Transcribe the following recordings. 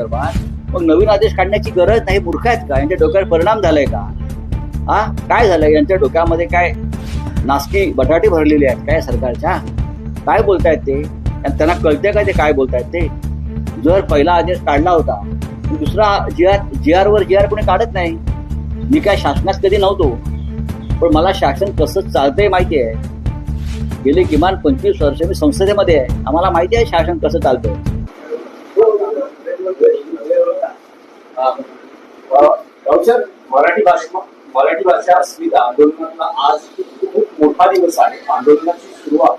संदर्भात. मग नवीन आदेश काढण्याची गरज नाही मूर्ख आहेत का? यांच्या डोक्यावर परिणाम झालाय का? हा? काय झालंय? यांच्या डोक्यामध्ये काय नासकी बटाटे भरलेले आहेत काय सरकारच्या? काय बोलतायत ते? त्यांना कळतंय का ते काय बोलतायत ते? जर पहिला आदेश काढला होता दुसरा जी आर जी आर वर जी आर कोणी काढत नाही. मी काय शासनात कधी नव्हतो. पण मला शासन कसं चालतंय माहिती आहे. गेले किमान पंचवीस वर्ष मी संसदेमध्ये आहे. आम्हाला माहिती आहे शासन कसं चालतंय. सर मराठी भाषा मराठी भाषा अस्मिता आंदोलनाला आज खूप मोठा दिवस आहे. आंदोलनाची सुरुवात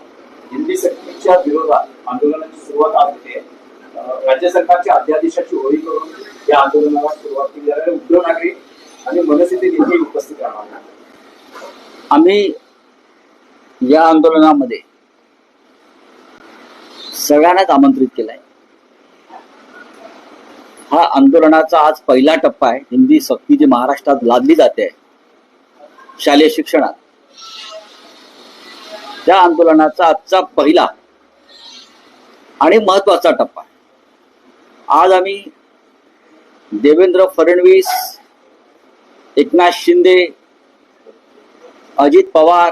हिंदी सक्तीच्या विरोधात आंदोलनाची सुरुवात आज होते. राज्य सरकारच्या अध्यादेशाची होळी करून या आंदोलनाला सुरुवात केली जाणार उद्धव ठाकरे आणि मनसेचे नेते उपस्थित राहणार आम्ही या आंदोलनामध्ये सगळ्यांनाच आमंत्रित केलंय. हा आंदोलनाचा आज पहिला टप्पा आहे. हिंदी सक्ती जी महाराष्ट्रात लादली जाते शालेय शिक्षणात. त्या आंदोलनाचा आजचा पहिला आणि महत्त्वाचा टप्पा आज आम्ही देवेंद्र फडणवीस एकनाथ शिंदे अजित पवार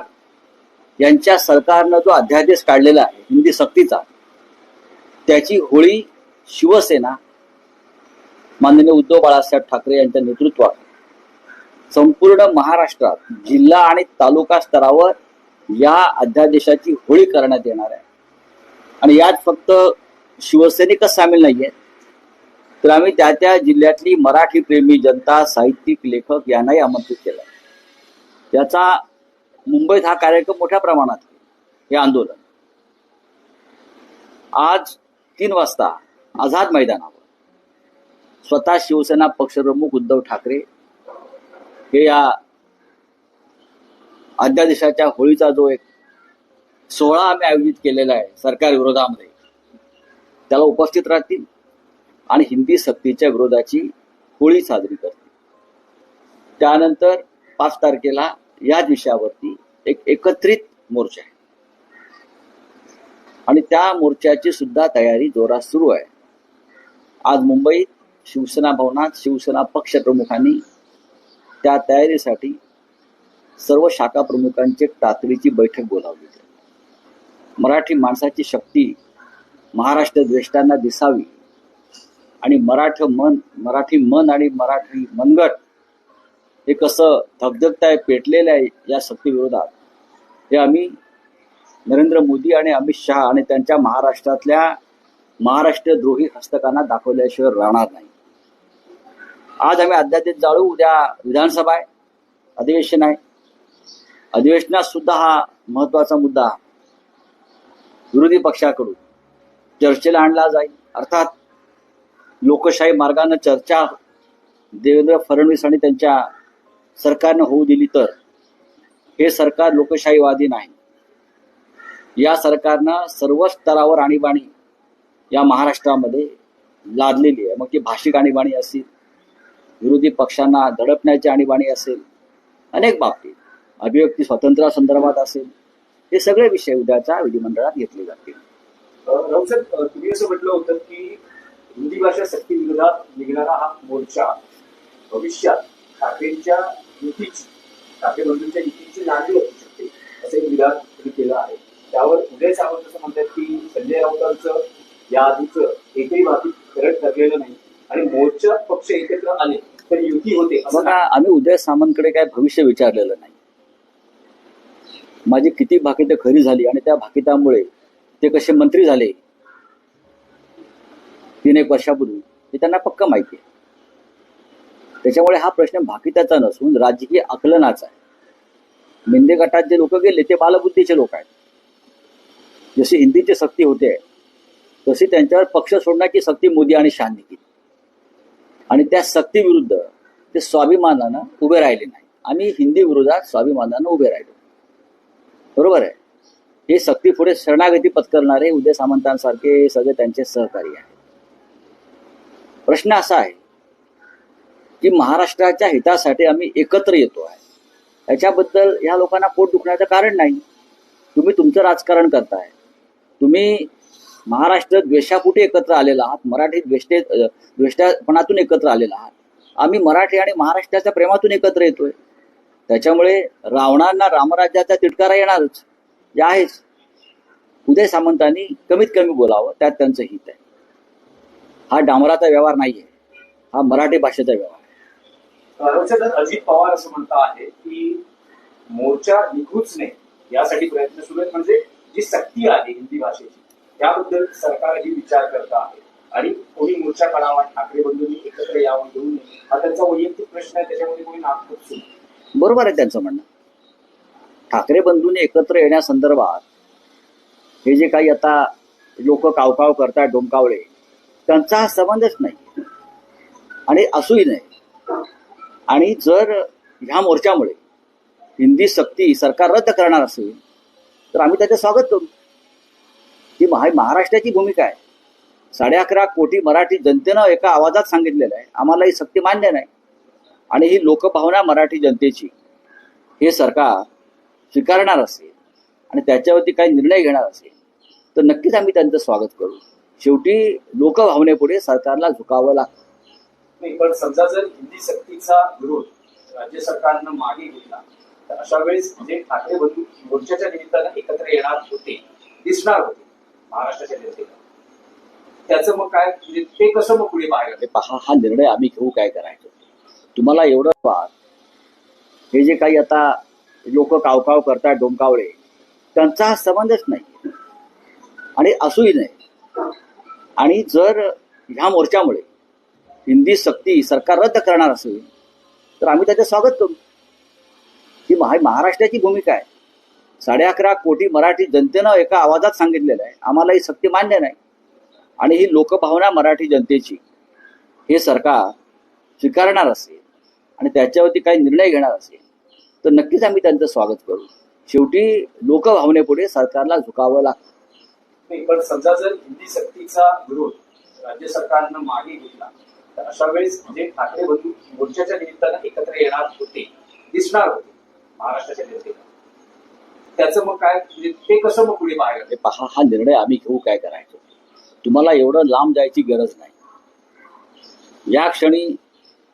यांच्या सरकारनं जो अध्यादेश काढलेला आहे हिंदी सक्तीचा त्याची होळी शिवसेना माननीय उद्धव बाळासाहेब ठाकरे यांच्या नेतृत्वात संपूर्ण महाराष्ट्रात जिल्हा आणि तालुका स्तरावर या अध्यादेशाची होळी करण्यात येणार आहे. आणि यात फक्त शिवसैनिकच सामील नाहीये. तर आम्ही त्या त्या जिल्ह्यातली मराठी प्रेमी जनता साहित्यिक लेखक यांनाही आमंत्रित केलं त्याचा मुंबईत हा कार्यक्रम मोठ्या प्रमाणात हे आंदोलन. आज तीन वाजता आझाद मैदानावर स्वतः शिवसेना पक्षप्रमुख उद्धव ठाकरे हे या अध्यादेशाच्या होळीचा जो एक सोहळा आम्ही आयोजित केलेला आहे सरकार विरोधामध्ये त्याला उपस्थित राहतील आणि हिंदी सक्तीच्या विरोधाची होळी साजरी करतील. त्यानंतर पाच तारखेला याच विषयावरती एक एकत्रित मोर्चा आहे. आणि त्या मोर्चाची सुद्धा तयारी जोरात सुरू आहे. आज मुंबईत शिवसेना भवनात शिवसेना पक्ष प्रमुखांनी त्या तयारीसाठी सर्व शाखा प्रमुखांची तातडीची बैठक बोलावली मराठी माणसाची शक्ती महाराष्ट्र द्वेष्टांना दिसावी आणि मराठ मन मराठी मन आणि मराठी मनगट हे कसं धगधगत आहे पेटलेलं आहे या सक्तीविरोधात हे आम्ही नरेंद्र मोदी आणि अमित शहा आणि त्यांच्या महाराष्ट्रातल्या महाराष्ट्रद्रोही हस्तकांना दाखवल्याशिवाय राहणार नाही. आज आम्ही अध्यादेश जाळू उद्या विधानसभा आहे अधिवेशन आहे. अधिवेशनात सुद्धा हा महत्त्वाचा मुद्दा विरोधी पक्षाकडून चर्चेला आणला जाईल. अर्थात लोकशाही मार्गानं चर्चा देवेंद्र फडणवीस आणि त्यांच्या सरकारनं होऊ दिली तर हे सरकार लोकशाहीवादी नाही. या सरकारनं सर्व स्तरावर आणीबाणी या महाराष्ट्रामध्ये लादलेली आहे. मग ती भाषिक आणीबाणी असेल विरोधी पक्षांना दडपण्याची आणीबाणी असेल अनेक बाबतीत अभिव्यक्ती स्वातंत्र्यासंदर्भात असेल हे सगळे विषय उद्याच्या विधिमंडळात घेतले जातील. तुम्ही असं म्हटलं होतं की हिंदी भाषा सक्ती विरोधात निघणारा हा मोर्चा भविष्यात ठाकरेंच्या युतीची ठाकरे बंधूंच्या युतीची नांदी असू शकते असं एक विधान तुम्ही केलं आहे. त्यावर उदय सावंत असं म्हणतात की संजय राऊतांचं या आधीचं एकही बाबतीत करत ठरलेलं नाही आणि मोर्चा पक्ष एकत्र आले तर युती होते बघा आम्ही उदय सामंतकडे काय भविष्य विचारलेलं नाही. माझी किती भाकितं खरी झाली आणि त्या भाकितामुळे ते कसे मंत्री झाले तीन एक वर्षापूर्वी हे त्यांना पक्क माहिती आहे. त्याच्यामुळे हा प्रश्न भाकिताचा नसून राजकीय आकलनाचा आहे. मेंदे गटात जे लोक गेले ते बालबुद्धीचे लोक आहेत. जशी हिंदीची सक्ती होते तशी त्यांच्यावर पक्ष सोडण्याची सक्ती मोदी आणि शहानी केली. आणि त्या सक्तीविरुद्ध ते स्वाभिमानानं उभे राहिले नाही आम्ही हिंदी विरोधात स्वाभिमानानं उभे राहिलो. बरोबर आहे? हे सक्ती पुढे शरणागती पत्करणारे उदय सामंतांसारखे सगळे त्यांचे सहकारी आहेत. प्रश्न असा आहे की महाराष्ट्राच्या हितासाठी आम्ही एकत्र येतो आहे. याच्याबद्दल ह्या लोकांना पोट दुखण्याचं कारण नाही. तुम्ही तुमचं राजकारण करताय. तुम्ही महाराष्ट्र द्वेषापुटे एकत्र आलेला आहात. मराठी द्वेष्टे अ, द्वेष्टापणातून एकत्र आलेला आहात. आम्ही मराठी आणि महाराष्ट्राच्या प्रेमातून एकत्र येतोय. त्याच्यामुळे रावणांना रामराज्याचा तिटकारा येणारच. हे आहेच. उदय सामंतांनी कमीत कमी बोलावं. त्यात त्यांचं हित आहे. हा डांबराचा व्यवहार नाहीये. हा मराठी भाषेचा व्यवहार अजित पवार असं म्हणता आहे की मोर्चा निघूच नाही. यासाठी प्रयत्न सुरू आहेत. म्हणजे जी सक्ती आहे हिंदी भाषेची त्याबद्दल सरकारही विचार करत आहे. आणि कोणी मोर्चा काढावा ठाकरे बंधूंनी एकत्र यावं येऊ नये हा त्यांचा वैयक्तिक प्रश्न आहे त्याच्यामध्ये कोणी नागपूर बरोबर आहे त्यांचं म्हणणं. ठाकरे बंधूंनी एकत्र येण्यासंदर्भात हे जे काही आता लोक कावकाव करतात डोंकावळे त्यांचा हा संबंधच नाही. आणि असूही नाही. आणि जर ह्या मोर्चामुळे हिंदी सक्ती सरकार रद्द करणार असेल तर आम्ही त्याचं स्वागत करू. ही महा महाराष्ट्राची भूमिका आहे. साडे अकरा कोटी मराठी जनतेनं एका आवाजात सांगितलेलं आहे. आम्हाला ही सक्ती मान्य नाही. आणि ही लोकभावना मराठी जनतेची. हे सरकार स्वीकारणार असेल आणि त्याच्यावरती काही निर्णय घेणार असेल तर नक्कीच आम्ही त्यांचं स्वागत करू. शेवटी लोकभावनेपुढे सरकारला झुकावं लागतं. नाही पण समजा जर हिंदी सक्तीचा विरोध राज्य सरकारनं मागे घेतला तर अशा वेळेस म्हणजे जे ठाकरे बंधू मोर्चाच्या निमित्तानं एकत्र येणार होते दिसणार होते. महाराष्ट्राच्या जनतेला. त्याचं मग काय म्हणजे ते कसं मग पुढे पाहायला पहा हा निर्णय आम्ही घेऊ काय करायचं? तुम्हाला एवढं पहा. हे जे काही आता लोक कावकाव करतात डोंकावळे त्यांचा हा संबंधच नाही. आणि असूही नाही. आणि जर ह्या मोर्चामुळे हिंदी सक्ती सरकार रद्द करणार असेल तर आम्ही त्याचं स्वागत करू. ही महाराष्ट्राची भूमिका आहे. साडे अकरा कोटी मराठी जनतेनं एका आवाजात सांगितलेलं आहे. आम्हाला ही सक्ती मान्य नाही. आणि ही लोकभावना मराठी जनतेची. हे सरकार स्वीकारणार असेल आणि त्याच्यावरती काही निर्णय घेणार असेल तर नक्कीच आम्ही त्यांचं स्वागत करू. शेवटी लोकभावनेपुढे सरकारला झुकावं लागतं. नाही पण समजा जर हिंदी सक्तीचा विरोध राज्य सरकारनं मागे घेतला तर अशा वेळेस जे ठाकरे बंधू मोर्चाच्या निमित्तानं एकत्र येणार होते दिसणार होते महाराष्ट्राच्या जनतेला. त्याचं मग काय म्हणजे ते कसं मग पुढे पाहायला पहा हा निर्णय आम्ही घेऊ काय करायचं? तुम्हाला एवढं लांब जायची गरज नाही. या क्षणी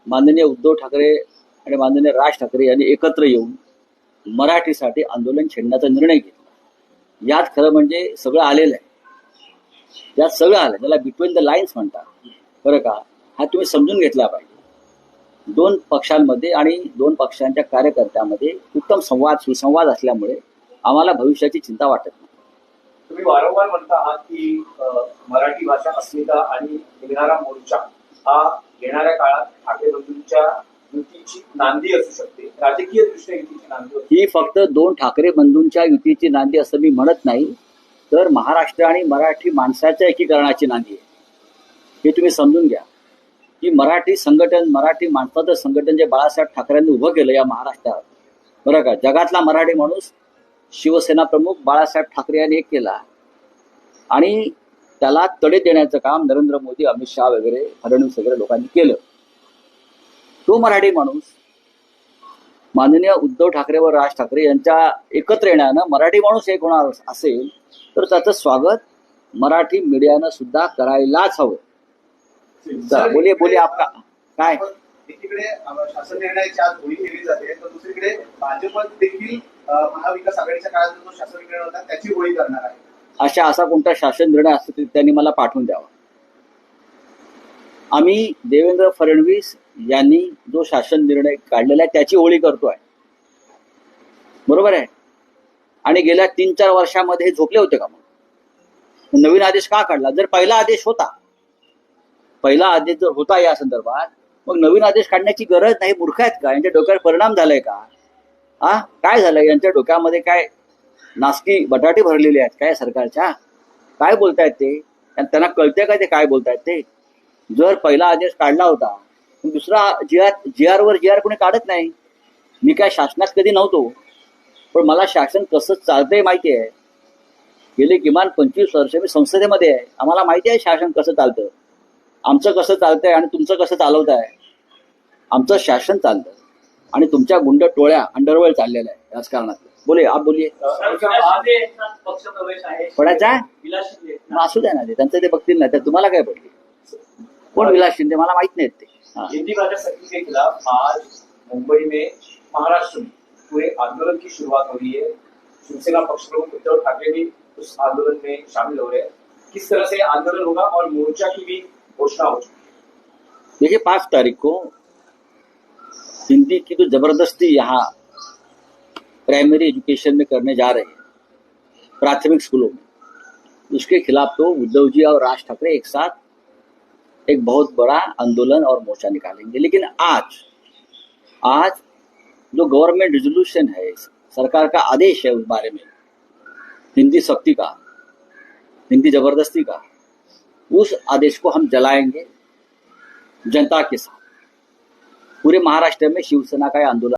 माननीय उद्धव ठाकरे आणि माननीय राज ठाकरे यांनी एकत्र येऊन मराठीसाठी आंदोलन छेडण्याचा निर्णय घेतला. यात खरं म्हणजे सगळं आलेलं आहे. यात सगळं आलं त्याला बिटवीन द लाईन्स म्हणतात. बरं का? हा तुम्ही समजून घेतला पाहिजे. दोन पक्षांमध्ये आणि दोन पक्षांच्या कार्यकर्त्यामध्ये उत्तम संवाद सुसंवाद असल्यामुळे आम्हाला भविष्याची चिंता वाटत नाही. तुम्ही वारंवार म्हणता आहात की मराठी भाषा अस्मिता आणि निघणारा मोर्चा हा येणाऱ्या काळात ठाकरे बंधूंच्या युतीची नांदी असू शकते. राजकीय दृष्ट्या युतीची नांदी ही फक्त दोन ठाकरे बंधूंच्या युतीची नांदी असं मी म्हणत नाही तर महाराष्ट्र आणि मराठी माणसाच्या एकीकरणाची नांदी आहे. हे तुम्ही समजून घ्या. की मराठी संघटन मराठी माणसाचं संघटन जे बाळासाहेब ठाकरेंनी उभं केलं या महाराष्ट्रात बरं का? जगातला मराठी माणूस शिवसेना प्रमुख बाळासाहेब ठाकरे यांनी केला आणि त्याला तडे देण्याचं काम नरेंद्र मोदी अमित शहा वगैरे फडणवीस वगैरे लोकांनी केलं. तो मराठी माणूस माननीय उद्धव ठाकरे व राज ठाकरे यांच्या एकत्र येण्यानं मराठी माणूस एक होणार असेल तर त्याचं स्वागत मराठी मीडियानं सुद्धा करायलाच हवं. बोलिये बोलिये आपका. काय? एकीकडे शासन निर्णयाची आज होळी केली जाते तर दुसरीकडे भाजप देखील महाविकास आघाडीच्या काळात जो शासन निर्णय होता त्याची होळी करणार आहे. अशा असा कोणता शासन निर्णय असतो त्यांनी मला पाठवून द्यावा. आम्ही देवेंद्र फडणवीस यांनी जो शासन निर्णय काढलेला आहे त्याची होळी करतोय. बरोबर आहे? आणि गेल्या तीन चार वर्षामध्ये झोपले होते का मग? नवीन आदेश का काढला? जर पहिला आदेश होता पहिला आदेश जर होता या संदर्भात मग नवीन आदेश काढण्याची गरज नाही मूर्ख आहेत का? यांच्या डोक्यावर परिणाम झालाय का? हा? काय झालंय? यांच्या डोक्यामध्ये काय नासकी बटाटे भरलेले आहेत काय सरकारच्या? काय बोलतायत ते? त्यांना कळतंय का ते काय बोलतायत ते? जर पहिला आदेश काढला होता दुसरा जी आर जी आरवर जी आर कोणी काढत नाही. मी काय शासनात कधी नव्हतो. पण मला शासन कसं चालतंय माहिती आहे. गेले किमान पंचवीस वर्ष मी संसदेमध्ये आहे. आम्हाला माहिती आहे शासन कसं चालतं. आमचं कसं चालतंय आणि तुमचं कसं चालवत आहे आमचं शासन चालतं. आणि तुमच्या गुंड टोळ्या अंडरवर्ल्ड चाललेल्या आहे राजकारणात बोले आप बोलिए पडायचा विलास असू द्या ना ते त्यांचं ते बघतील ना. तर तुम्हाला काय पडतील कोण विलास शिंदे? मला माहीत नाहीत ते. हिंदी भाषा सक्ती के खिलाफ आज मुंबई में महाराष्ट्र में पूरे आंदोलन की शुरुआत हो रही है. शिवसेना पक्ष प्रमुख उद्धव ठाकरे भी उस आंदोलन में शामिल हो रहे हैं. किस तरह से आंदोलन होगा और मोर्चा की भी घोषणा हो चुकी देखिए, पाँच तारीख को हिंदी की जो ज़बरदस्ती यहाँ प्राइमरी एजुकेशन में करने जा रहे हैं, प्राथमिक स्कूलों में, उसके खिलाफ तो उद्धव जी और राज ठाकरे एक साथ एक बहुत बड़ा आंदोलन और मोर्चा निकालेंगे। लेकिन आज आज जो गवर्नमेंट रेजोल्यूशन है, सरकार का आदेश है उस बारे में, हिंदी शक्ति का, हिंदी ज़बरदस्ती का उस आदेश को हम जलाएंगे जनता के साथ। पूरे महाराष्ट्र में शिवसेना का यह आंदोलन